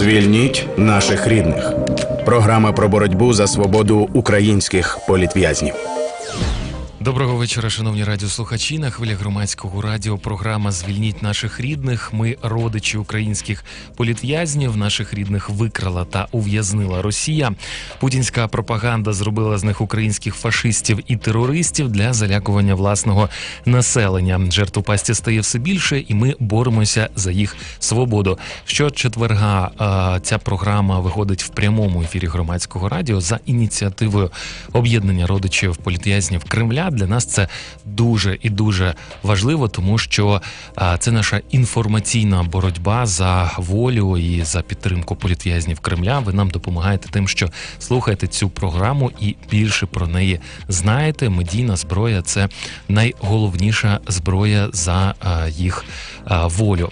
Звільніть наших рідних. Програма про боротьбу за свободу українських політв'язнів. Доброго вечора, шановні радіослухачі. На хвилі громадського радіо. Програма Звільніть наших рідних. Ми родичі українських політв'язнів. Наших рідних викрала та ув'язнила Росія. Путінська пропаганда зробила з них українських фашистів і терористів для залякування власного населення. Жертв пасті стає все більше, і ми боремося за їх свободу. Щочетверга ця програма виходить в прямому ефірі громадського радіо за ініціативою об'єднання родичів політв'язнів Кремля. Для нас це дуже і дуже важливо, тому що це наша інформаційна боротьба за волю і за підтримку політв'язнів Кремля. Ви нам допомагаєте тим, що слухаєте цю програму і більше про неї знаєте. Медійна зброя це найголовніша зброя за їх волю.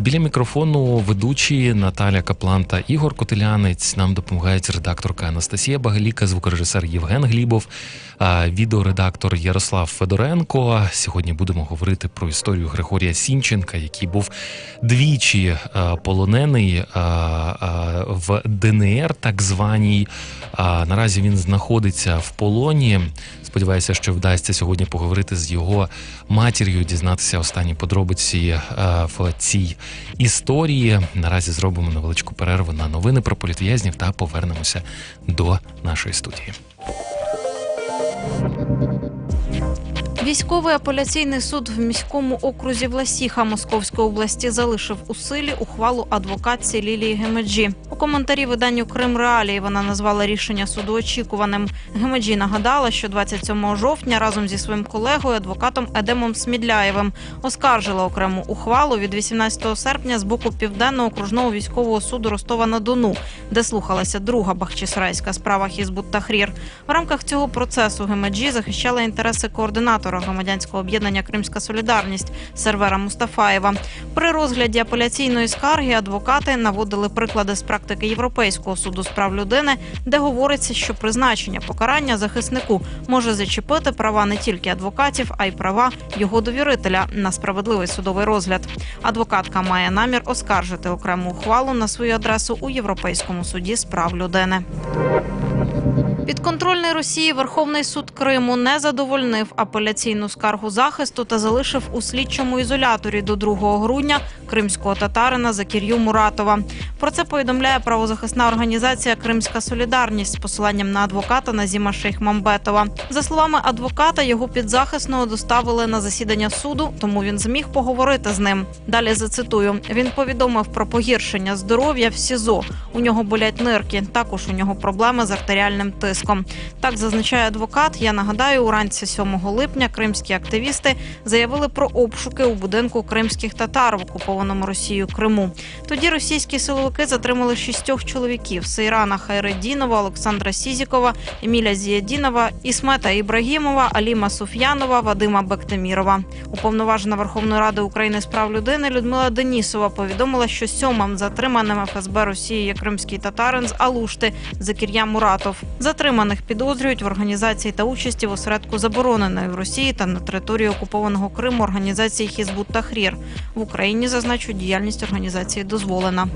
Біля мікрофону ведучі Наталя Каплан та Ігор Котелянець нам допомагають редакторка Анастасія Багаліка, звукорежисер Євген Глібов, а, Ярослав Федоренко. Сьогодні будемо говорити про історію Григорія Сінченка, який був двічі полонений а, а, в ДНР, так званій. Наразі він знаходиться в полоні. Сподіваюся, що вдасться сьогодні поговорити з його матір'ю, дізнатися останні подробиці е, в цій історії. Наразі зробимо невеличку перерву на новини про політв'язнів та повернемося до нашої студії. Військовий апеляційний суд в міському окрузі Власіха Московської області залишив у силі ухвалу адвокації Лілії Гемеджі. Коментарі виданню Крим Реалії вона назвала рішення суду очікуваним. Гемеджі нагадала, що 27 жовтня разом зі своїм колегою, адвокатом Едемом Смідляєвим, оскаржила окрему ухвалу від 18 серпня з боку південного окружного військового суду Ростова на Дону, де слухалася друга бахчисарайська справа Хізбут Тахрір. В рамках цього процесу Гемеджі захищала інтереси координатора громадянського об'єднання Кримська Солідарність Сервера Мустафаєва. При розгляді апеляційної скарги адвокати наводили приклади з практики Європейського суду з прав людини, де говориться, що призначення покарання захиснику може зачепити права не тільки адвокатів, а й права його довірителя на справедливий судовий розгляд. Адвокатка має намір оскаржити окрему ухвалу на свою адресу у Європейському суді з прав людини. Підконтрольний Росії Верховний суд Криму не задовольнив апеляційну скаргу захисту та залишив у слідчому ізоляторі до 2 грудня кримського татарина Закір'ю Муратова. Про це повідомляє правозахисна організація Кримська Солідарність з посиланням на адвоката Назіма Шейхмамбетова. За словами адвоката, його підзахисного доставили на засідання суду, тому він зміг поговорити з ним. Далі зацитую: він повідомив про погіршення здоров'я в СІЗО. У нього болять нирки. Також у нього проблеми з артеріальним тиском. Так зазначає адвокат. Я нагадаю, уранці 7 липня кримські активісти заявили про обшуки у будинку кримських татар в окупованому Росією Криму. Тоді російські силовики затримали шістьох чоловіків: Сейрана Хайреддінова, Олександра Сізікова, Еміля Зіядінова, Ісмета Ібрагімова, Аліма Суф'янова, Вадима Бектемірова. Уповноважена Верховної Ради України з прав людини Людмила Денісова повідомила, що сьомим затриманим ФСБ Росії є кримський татарин з Алушти Закір'я Муратов. Затриманих підозрюють в організації та участі в осередку забороненої в Росії та на території окупованого Криму організації Хізбут Тахрір. В Україні зазначу, діяльність організації дозволена.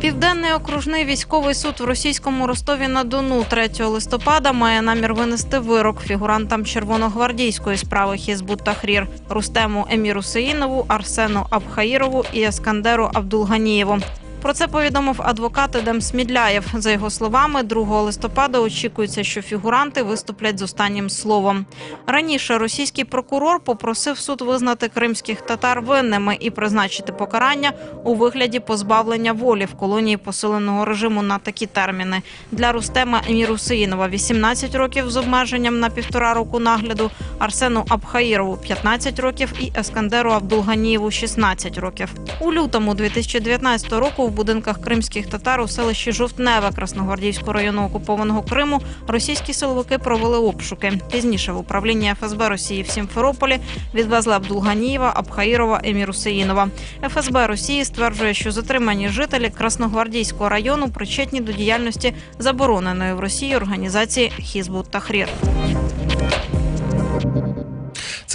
Південний окружний військовий суд в російському Ростові на Дону 3 листопада має намір винести вирок фігурантам червоногвардійської справи Хізбут Тахрір Рустему Еміру Сеїнову, Арсену Абхаїрову і Ескандеру Абдулганієву. Про це повідомив адвокат Едем Смідляєв. За його словами, 2 листопада очікується, що фігуранти виступлять з останнім словом. Раніше російський прокурор попросив суд визнати кримських татар винними і призначити покарання у вигляді позбавлення волі в колонії посиленого режиму на такі терміни для Рустема Емірусеїнова 18 років з обмеженням на півтора року нагляду, Арсену Абхаїрову 15 років і Ескандеру Абдулганієву 16 років. У лютому 2019 року в будинках кримських татар у селищі Жовтневе Красногвардійського району окупованого Криму російські силовики провели обшуки. Пізніше в управління ФСБ Росії в Сімферополі відвезли Абдулганієва, Абхаїрова, Емірусеїнова. ФСБ Росії стверджує, що затримані жителі Красногвардійського району причетні до діяльності забороненої в Росії організації Хізбут Тахрір.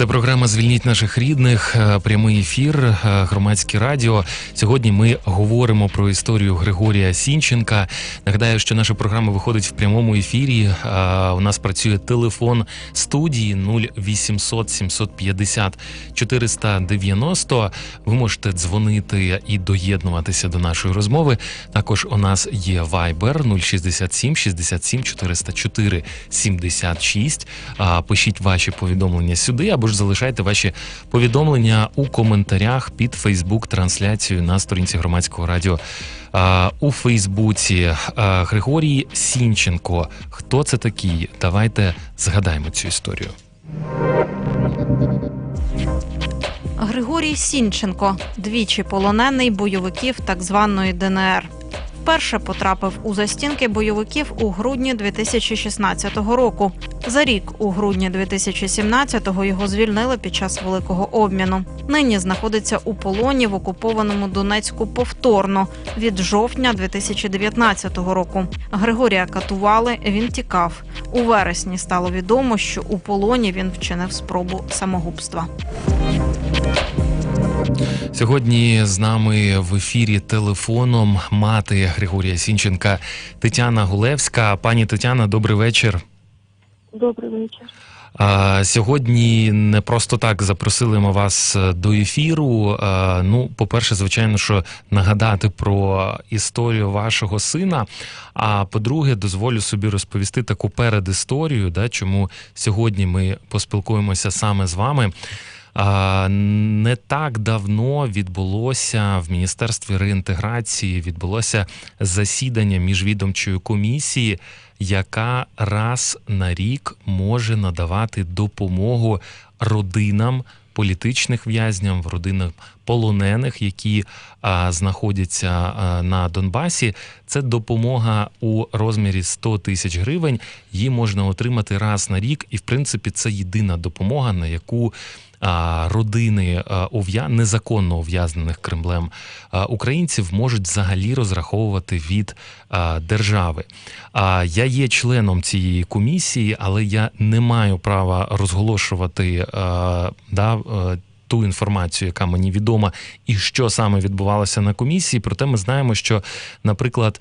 Це програма Звільніть наших рідних. е, Прямий ефір, е, громадське радіо. Сьогодні ми говоримо про історію Григорія Сінченка. Нагадаю, що наша програма виходить в прямому ефірі. Е, У нас працює телефон студії 0800 750 490. Ви можете дзвонити і доєднуватися до нашої розмови. Також у нас є Viber 067 67 404 76. А, Пишіть ваші повідомлення сюди або ж залишайте ваші повідомлення у коментарях під Фейсбук-трансляцією на сторінці громадського радіо. У Фейсбуці Григорій Сінченко. Хто це такий? Давайте згадаємо цю історію. Григорій Сінченко, двічі полонений бойовиків так званої ДНР. Вперше потрапив у застінки бойовиків у грудні 2016 року. За рік, у грудні 2017-го, його звільнили під час великого обміну. Нині знаходиться у полоні в окупованому Донецьку повторно від жовтня 2019 року. Григорія катували. Він тікав. У вересні стало відомо, що у полоні він вчинив спробу самогубства. Сьогодні з нами в ефірі телефоном мати Григорія Сінченка Тетяна Гулевська. Пані Тетяна, добрий вечір. Добрий вечір. Сьогодні не просто так запросили ми вас до ефіру. Ну, по-перше, звичайно, що нагадати про історію вашого сина. А по-друге, дозволю собі розповісти таку передісторію, да, чому сьогодні ми поспілкуємося саме з вами. Не так давно відбулося в міністерстві реінтеграції відбулося засідання міжвідомчої комісії, яка раз на рік може надавати допомогу родинам політичних в'язням, родинам полонених, які а, знаходяться а, на Донбасі. Це допомога у розмірі 100 тисяч гривень. Її можна отримати раз на рік, і в принципі це єдина допомога, на яку родини ув'я... незаконно ув'язнених Кремлем українців можуть взагалі розраховувати від держави. А я є членом цієї комісії, але я не маю права розголошувати да, а, ту інформацію, яка мені відома, і що саме відбувалося на комісії. Проте ми знаємо, що, наприклад,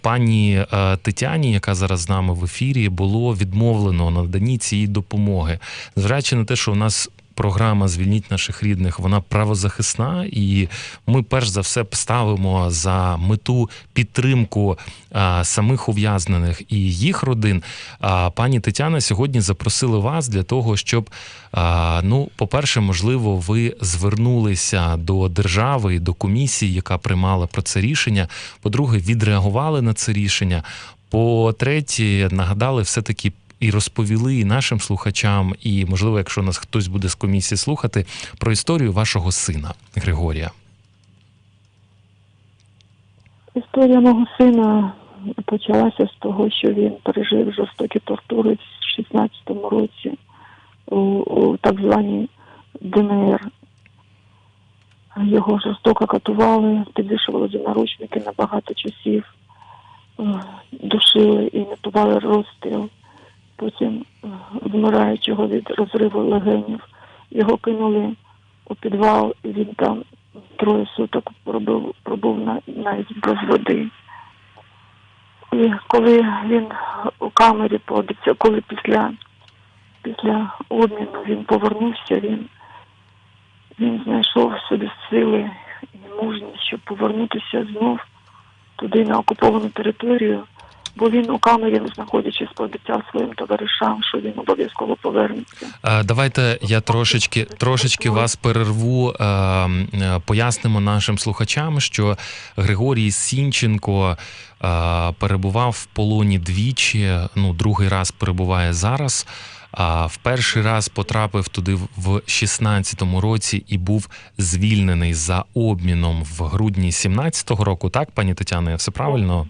пані е, Тетяні, яка зараз з нами в ефірі, було відмовлено наданні цієї допомоги, зважаючи на те, що у нас. Програма Звільніть наших рідних вона правозахисна, і ми перш за все ставимо за мету підтримку а, самих ув'язнених і їх родин. А пані Тетяна сьогодні запросили вас для того, щоб а, ну, по-перше, можливо, ви звернулися до держави до комісії, яка приймала про це рішення. По-друге, відреагували на це рішення. По-третє, нагадали все-таки і розповіли і нашим слухачам, і можливо, якщо нас хтось буде з комісії слухати, про історію вашого сина Григорія. Історія мого сина почалася з того, що він пережив жорстокі тортури в 16-му році у, у так званій ДНР. Його жорстоко катували, підвішували за наручники на багато часів, е, душили і готували розстріл. Потім, е, вмираючого від розриву легенів, його кинули у підвал, і він там троє суток пробув, пробув на, навіть без води. І коли він у камері пообіцяв, коли після, після обміну він повернувся, він, він знайшов собі сили і мужність, щоб повернутися знов туди на окуповану територію, бо він у камері, знаходячись, пообіцяв своїм товаришам, що він обов'язково повернеться. Е, Давайте я трошечки трошечки вас перерву. е, е, Пояснимо нашим слухачам, що Григорій Сінченко перебував в полоні двічі. Ну, другий раз перебуває зараз. А в перший раз потрапив туди в 16-му році і був звільнений за обміном в грудні 17-го року. Так, пані Тетяно, я все правильно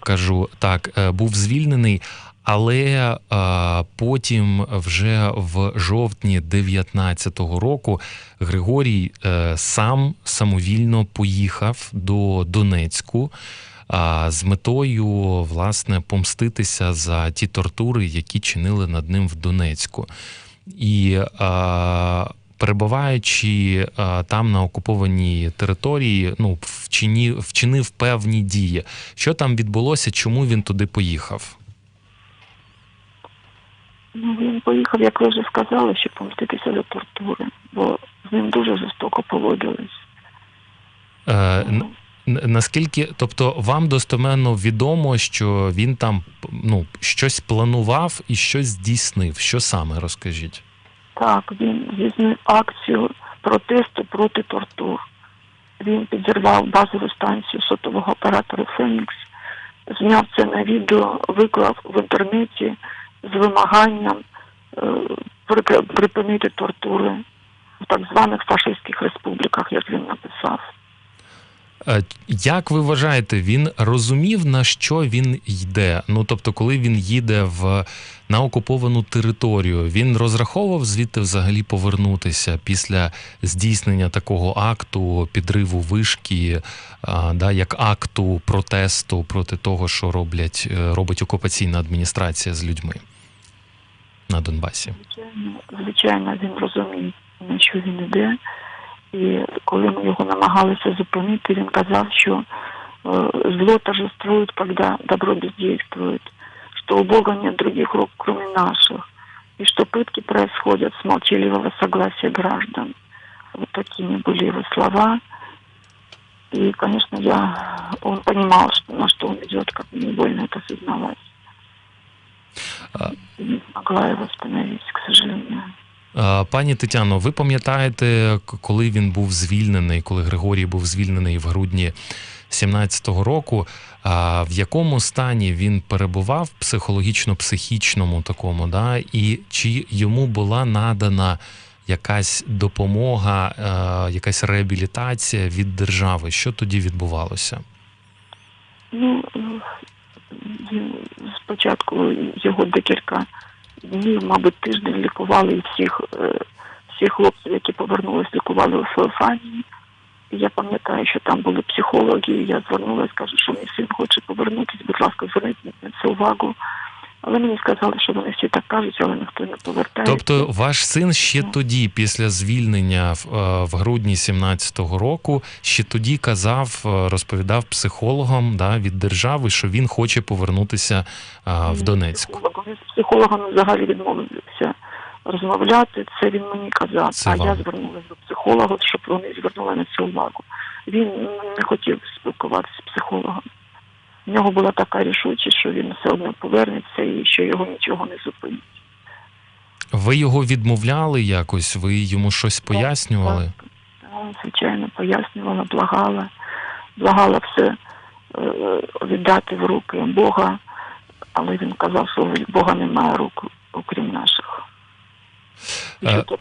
кажу? Так, е, був звільнений. Але е, потім, вже в жовтні 19-го року, Григорій е, сам самовільно поїхав до Донецьку а, з метою власне помститися за ті тортури, які чинили над ним в Донецьку. і а, перебуваючи а, там на окупованій території, ну вчинив, вчинив певні дії. Що там відбулося? Чому він туди поїхав? Ну, він поїхав, як ви вже сказали, щоб помститися за тортури, бо з ним дуже жорстоко поводились. Е, наскільки, тобто, вам достеменно відомо, що він там ну, щось планував і щось здійснив? Що саме розкажіть? Так, він здійснив акцію протесту проти тортур. Він підірвав базову станцію сотового оператора Фенікс, зняв це на відео, виклав в інтернеті з вимаганням е, припинити тортури в так званих фашистських республіках, як він написав. Е, Як ви вважаєте, він розумів на що він йде? Ну тобто, коли він їде в на окуповану територію, він розраховував звідти взагалі повернутися після здійснення такого акту підриву вишки, а, да, як акту протесту проти того, що роблять е, робить окупаційна адміністрація з людьми на Донбасі. Звичайно, звичайно, він розумів, на що він іде. І коли ми його намагалися зупинити, він казав, що зло торжествует, когда добро бездействует, что у Бога нет других рук, кроме наших, и что пытки происходят с молчаливого согласия граждан. Вот такими были его слова. И, конечно, я, он понимал, что, на что он идет, как мне больно это осознавать. А- Не смогла его остановить, к сожалению. Е, Пані Тетяно, ви пам'ятаєте, коли він був звільнений, коли Григорій був звільнений в грудні 17-го року, в якому стані він перебував психологічно-психічному такому, да? і чи йому була надана якась допомога, е, якась реабілітація від держави? Що тоді відбувалося? Ну, е, спочатку його декілька днів, мабуть, тиждень лікували всіх, е, всіх хлопців, які повернулись, лікували у Феофанії. Я пам'ятаю, що там були психологи, я звернулася, кажу, що мій син хоче повернутися, будь ласка, зверніть на це увагу. Але мені сказали, що вони всі так кажуть, але ніхто не повертає. Тобто, ваш син ще тоді, після звільнення в, е, в грудні 17-го року, ще тоді казав, е, розповідав психологам да, від держави, що він хоче повернутися а, в Донецьк. Психологом. Він з психологом взагалі відмовився розмовляти. Це він мені казав. Це а я звернулася до психолога, щоб вони звернули на це увагу. Він не хотів спілкуватися з психологом. В нього була така рішучість, що він все одно повернеться і що його нічого не зупинить. Ви його відмовляли якось? Ви йому щось пояснювали? Так, так, звичайно, пояснювала, благала, благала все е, віддати в руки Бога, але він казав, що Бога немає рук, окрім наших. І що Е. то,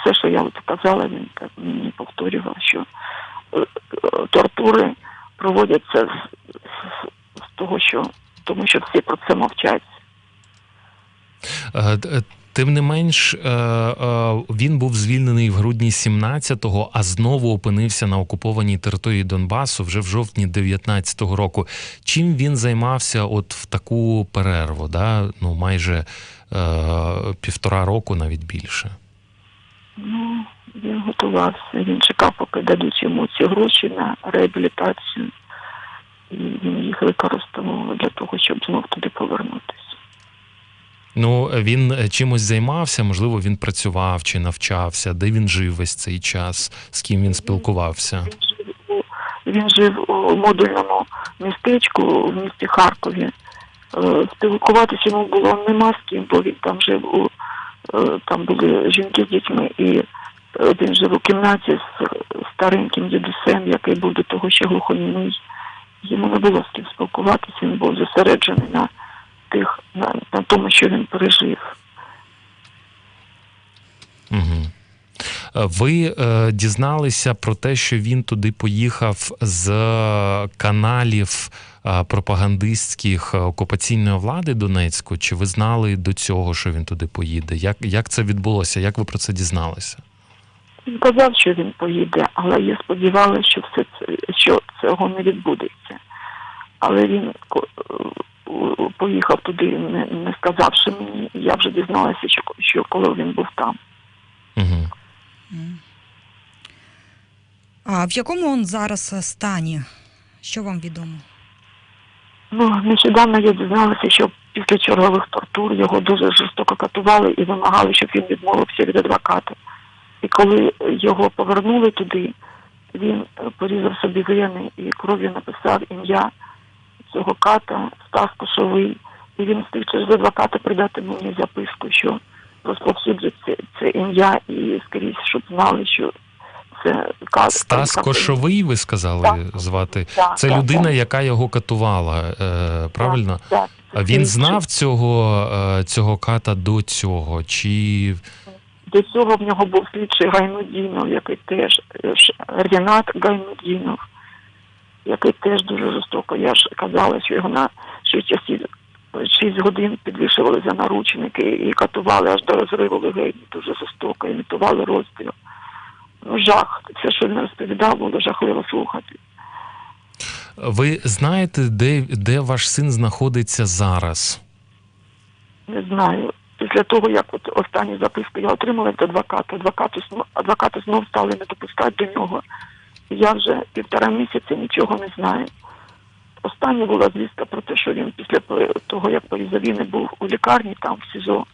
все, що я казала, він так мені повторював, що е, тортури проводяться з, з, з того, що тому що всі про це мовчать. Е, е, Тим не менш, е, він був звільнений в грудні 17-го, а знову опинився на окупованій території Донбасу вже в жовтні 19-го року. Чим він займався от в таку перерву? Да? Ну, майже е, півтора року, навіть більше. Ну, він готувався, він чекав, поки дадуть йому ці гроші на реабілітацію. І він їх використовував для того, щоб знов туди повернутися. Ну, він чимось займався, можливо, він працював чи навчався, де він жив весь цей час, з ким він спілкувався. Він жив у, він жив у модульному містечку в місті Харкові. Е, Спілкуватися йому було нема з ким, бо він там жив у е, там були жінки з дітьми, і він жив у кімнаті з стареньким дідусем, який був до того ще глухонімий. Йому не було з ким спілкуватися, він був зосереджений на тих, на, на тому, що він пережив. Угу. Ви е, дізналися про те, що він туди поїхав з каналів е, пропагандистських е, окупаційної влади Донецьку? Чи ви знали до цього, що він туди поїде? Як, як це відбулося? Як ви про це дізналися? Він казав, що він поїде, але я сподівалася, що все це що цього не відбудеться. Але він поїхав туди, не, не сказавши мені. Я вже дізналася, що, що коли він був там. Угу. А в якому він зараз е, стані? Що вам відомо? Ну, нещодавно я дізналася, що після чергових тортур його дуже жорстоко катували і вимагали, щоб він відмовився від адвоката. Коли його повернули туди, він порізав собі вени і кров'ю написав ім'я цього ката Стас Кошовий. І він встиг через адвоката придати мені записку, що розповсюджує це, це ім'я і скрізь, щоб знали, що це кат. Стас Кошовий, ви сказали Так. звати. Так, Це так, людина, так. яка його катувала, е, правильно? Так, він знав цього, е, цього ката до цього? Чи До цього в нього був слідчий Гайнудінов, який теж е, Ш- Гайнудінов, який теж дуже жорстоко. Я ж казала, що його на 6 часів 6 годин підвішували за наручники і катували аж до розриву легені дуже жорстоко, імітували розстріл. Ну, жах. Це, що він розповідав, було жахливо слухати. ви знаєте, де, де ваш син знаходиться зараз? Не знаю. Після того, як от останні записки я отримала від адвоката, адвокати, адвокати знов стали не допускати до нього. Я вже півтора місяці нічого не знаю. Остання була звістка про те, що він після того, як порізавіни був у лікарні там в СІЗО.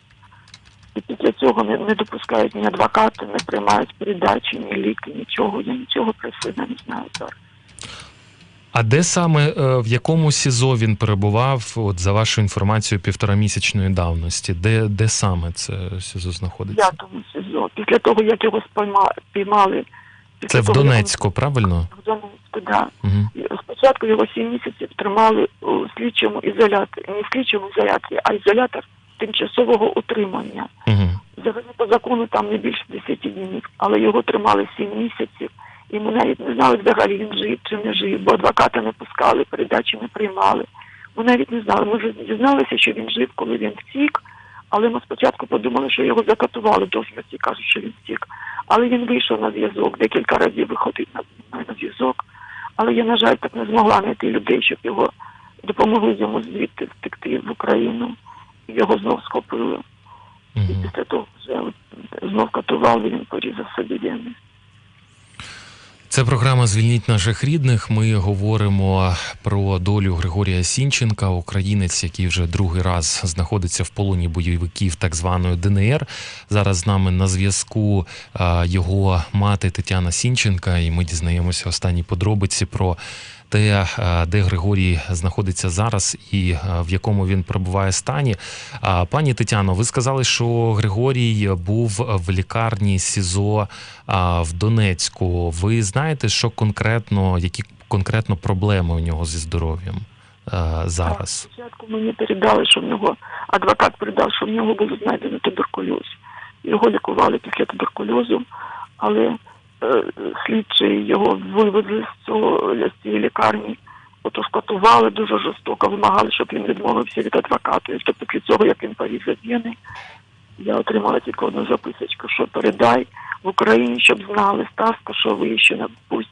І після цього не, не допускають ні адвокати, не приймають передачі, ні ліки, нічого. Я нічого про сина не знаю зараз. А де саме е, в якому СІЗО він перебував? От за вашою інформацією, півторамісячної давності? Де, де саме це СІЗО знаходиться? П'ятому СІЗО. Після того, як його спійма- піймали. Це в того, як Донецьку, правильно? В Донецьку, да. Угу. Спочатку його сім місяців тримали у слідчому ізоляторі, не в слідчому ізоляторі, а ізолятор тимчасового утримання. Угу. Взагалі по закону там не більше 10 днів, але його тримали сім місяців, і ми навіть не знали взагалі він жив чи не жив, бо адвоката не пускали, передачі не приймали. Ми навіть не знали. Ми вже дізналися, що він жив, коли він втік, але ми спочатку подумали, що його закатували до смерті, кажуть, що він втік. Але він вийшов на зв'язок, декілька разів виходив на, на зв'язок. Але я, на жаль, так не змогла знайти людей, щоб його допомогли йому звідти втекти в Україну. І Його знов схопили. І Угу. після того вже знов катували, він порізав собі вени. Це програма Звільніть наших рідних. Ми говоримо про долю Григорія Сінченка, українець, який вже другий раз знаходиться в полоні бойовиків так званої ДНР. Зараз з нами на зв'язку його мати Тетяна Сінченка, і ми дізнаємося останні подробиці про те, де Григорій знаходиться зараз і в якому він перебуває стані. Пані Тетяно, ви сказали, що Григорій був в лікарні СІЗО в Донецьку. Ви знаєте, що конкретно, які конкретно проблеми у нього зі здоров'ям а, зараз? Спочатку мені передали, що в нього адвокат передав, що в нього було знайдено туберкульоз. Його лікували після туберкульозу, але е, слідчі його вивезли з цього з цієї лікарні, отож катували дуже жорстоко, вимагали, щоб він відмовився від адвоката. І після цього, як він порізав вени, я отримала тільки одну записочку, що передай в Україні, щоб знали Стас Кошовий, що не пусть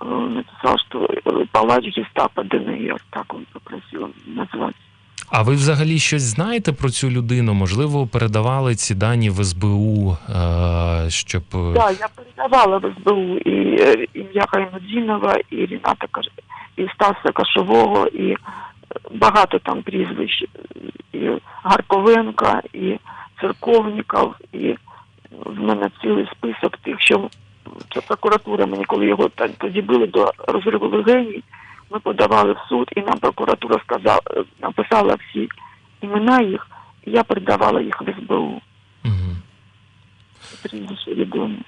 э, написал, что э, палач гестапо ДНР, так он попросил назвать. А ви взагалі щось знаєте про цю людину? Можливо, передавали ці дані в СБУ, е, щоб е, Да, я передавала в СБУ і е, ім'я Гайнудінова, і Ріната і Стаса Кашового, і багато там прізвищ, і Гарковенка, і Церковників, і в мене цілий список тих, що прокуратура мені, коли його тоді били до розриву легеній, ми подавали в суд, і нам прокуратура сказала, написала всі імена їх, і я передавала їх в СБУ. Прізвище відомі.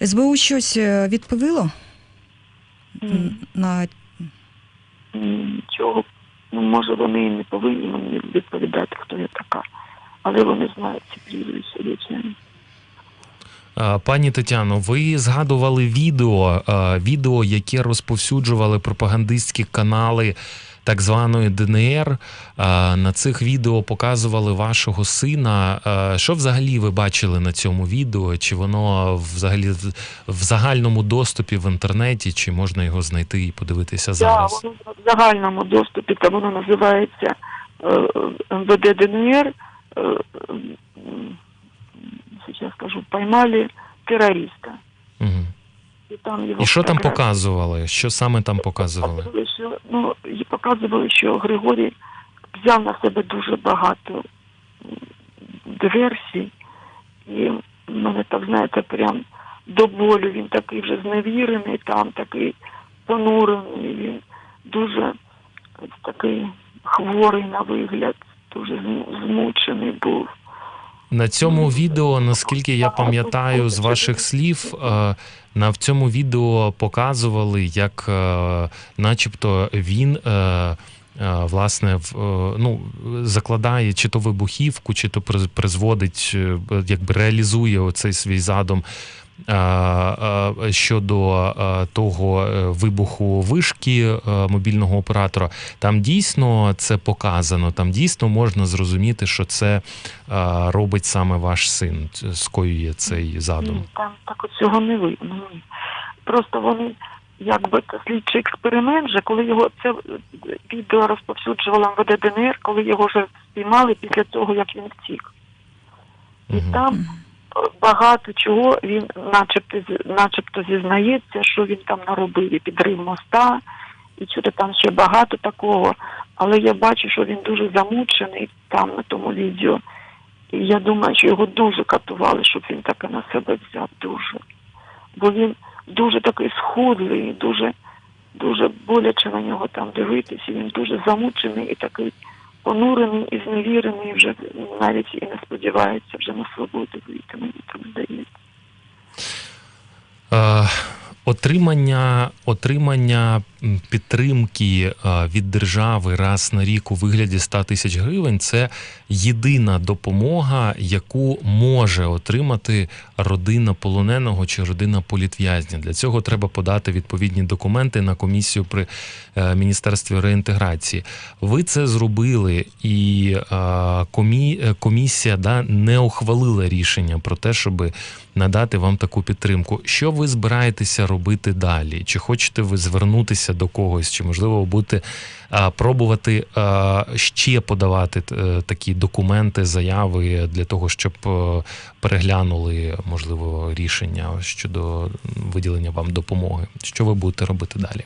СБУ щось е, відповіло. М, на Нічого. Ну, може, вони і не повинні мені відповідати, хто я така. Але вони знають ці прізвища, звичайно. А, Пані Тетяно, ви згадували відео, відео, яке розповсюджували пропагандистські канали так званої ДНР. Е, На цих відео показували вашого сина. Е, Що взагалі ви бачили на цьому відео? Чи воно взагалі в- загальному доступі в інтернеті, чи можна його знайти і подивитися зараз? Так, воно в загальному доступі, та воно називається е, МВД ДНР. Сейчас скажу, поймали терориста. Мгм. І, там його І що там показували? Що саме там показували? Що, ну, і показували, що Григорій взяв на себе дуже багато диверсій. І мене так, знаєте, прям до болю. Він такий вже зневірений, там такий понурений. Він дуже такий хворий на вигляд, дуже змучений був. На цьому відео, наскільки я пам'ятаю з ваших слів, е, на в цьому відео показували, як, е, начебто, він. е, Власне, ну, закладає чи то вибухівку, чи то приз- призводить, якби реалізує оцей свій задум щодо того е, вибуху вишки е, мобільного оператора. Там дійсно це показано, там дійсно можна зрозуміти, що це е, робить саме ваш син, скоює цей задум. Ні, там так от цього не видно. Ні. Просто вони, якби це слідчий експеримент, вже коли його це відео розповсюджувало МВД ДНР, коли його вже спіймали після того, як він втік. І Мгм. там багато чого він начебто, начебто зізнається, що він там наробив і підрив моста, і чого там ще багато такого. Але я бачу, що він дуже замучений там на тому відео. І я думаю, що його дуже катували, щоб він таке на себе взяв дуже. Бо він дуже такий схудлий, дуже, дуже боляче на нього там дивитися. Він дуже замучений і такий понурений і зневірений, вже навіть і не сподівається вже на свободу вийти, мені так здається. Е, Отримання, отримання підтримки е, від держави раз на рік у вигляді 100 тисяч гривень це єдина допомога, яку може отримати родина полоненого чи родина політв'язня. Для цього треба подати відповідні документи на комісію при е, міністерстві реінтеграції. Ви це зробили, і е, комі, комісія да, не ухвалила рішення про те, щоб надати вам таку підтримку. Що ви збираєтеся робити далі? Чи хочете ви звернутися до когось, чи можливо а, пробувати ще подавати е, такі документи, заяви для того, щоб е, переглянули можливо рішення щодо виділення вам допомоги? Що ви будете робити далі?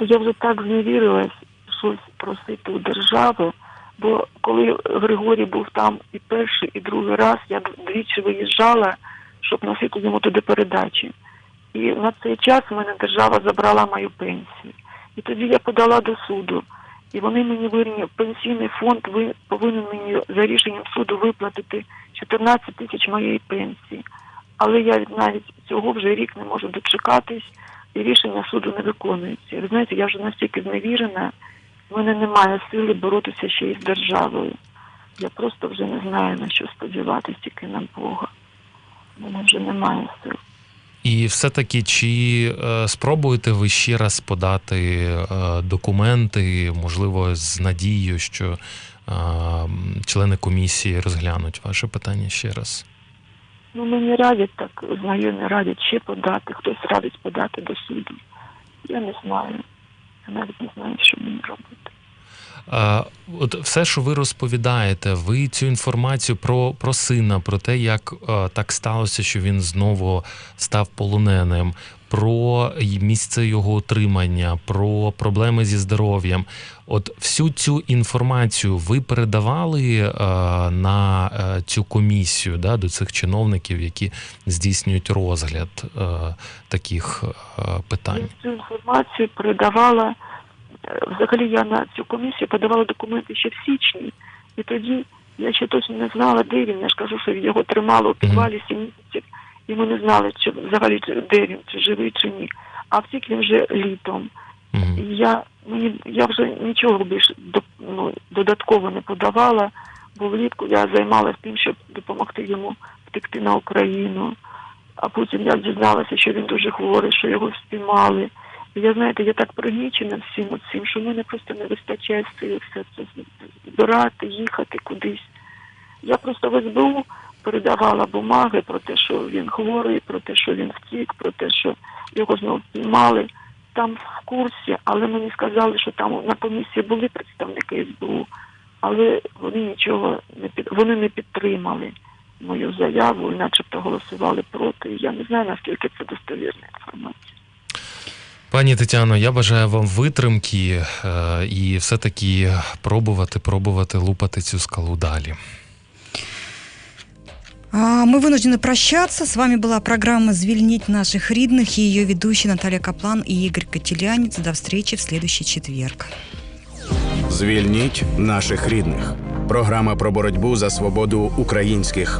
Я вже так зневірилась щось просити у держави, бо коли Григорій був там і перший, і другий раз, я двічі виїжджала, щоб носити йому туди передачі. І на цей час в мене держава забрала мою пенсію. І тоді я подала до суду. І вони мені вирішили, пенсійний фонд ви повинен мені за рішенням суду виплатити 14 тисяч моєї пенсії. Але я навіть цього вже рік не можу дочекатись і рішення суду не виконується. Ви знаєте, я вже настільки зневірена, в мене немає сили боротися ще із державою. Я просто вже не знаю на що сподіватися, тільки на Бога. В мене вже немає сил. І все-таки чи е, спробуєте ви ще раз подати е, документи, можливо, з надією, що е, члени комісії розглянуть ваше питання ще раз? Ну, мені радять так, знайомі радять ще подати, хтось радить подати до суду. Я не знаю. Я навіть не знаю, що мені робити. От все, що ви розповідаєте, ви цю інформацію про, про сина, про те, як так сталося, що він знову став полоненим, про місце його отримання, про проблеми зі здоров'ям. От всю цю інформацію ви передавали на е, цю комісію да, до цих чиновників, які здійснюють розгляд е, таких е, питань. Я цю інформацію передавала. Е, Взагалі я на цю комісію подавала документи ще в січні, і тоді я ще точно не знала, де він. Я ж кажу, що його тримало у підвалі сім місяців, і ми не знали, чи взагалі де він, чи живий, чи ні. А втік він вже літом. І я мені я вже нічого більше до, ну, додатково не подавала, бо влітку я займалася тим, щоб допомогти йому втекти на Україну. А потім я дізналася, що він дуже хворий, що його спіймали. Я знаєте, я так пригнічена всім цим, що в мене просто не вистачає сил все це збирати, їхати кудись. Я просто в СБУ передавала бумаги про те, що він хворий, про те, що він втік, про те, що його знову піймали. Там в курсі, але мені сказали, що там на комісії були представники СБУ, але вони нічого не під вони не підтримали мою заяву, і начебто голосували проти. Я не знаю наскільки це достовірна інформація. Пані Тетяно, я бажаю вам витримки е, і все-таки пробувати, пробувати лупати цю скалу далі. А, Мы вынуждены прощаться. С вами была программа «Звільнить наших рідних» и ее ведущие Наталья Каплан и Игорь Котелянец. До встречи в следующий четверг. Звільніть наших рідних. Програма про боротьбу за свободу українських